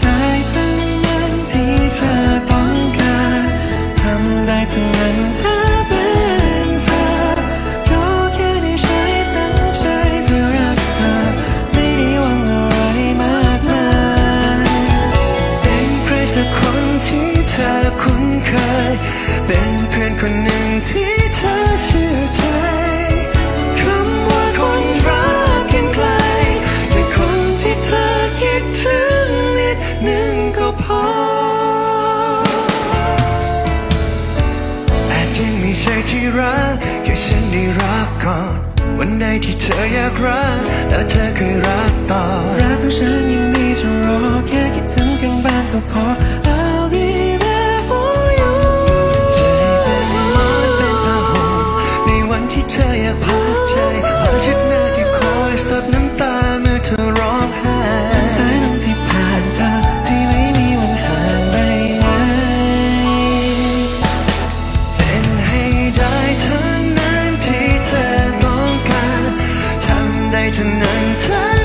ได้ทั้งนั้นที่เธอต้องการทำได้ทั้งนั้นถ้าเป็นเธอก็แค่ได้ใช้ทั้งใจเพื่อรักเธอ ไม่ได้หวังอะไรมากมายเป็นใครสักคนที่เธอคุ้นเคย เป็นเพื่อนคนหนึ่งที่เธอเชื่อ รักแค่ฉันได้รักก่อน วันใดที่เธออยากรักแล้วเธอเคยรักต่อ รักของฉันยังมีจะรอแค่คิดถึงกันบ้างก็พอ 难猜。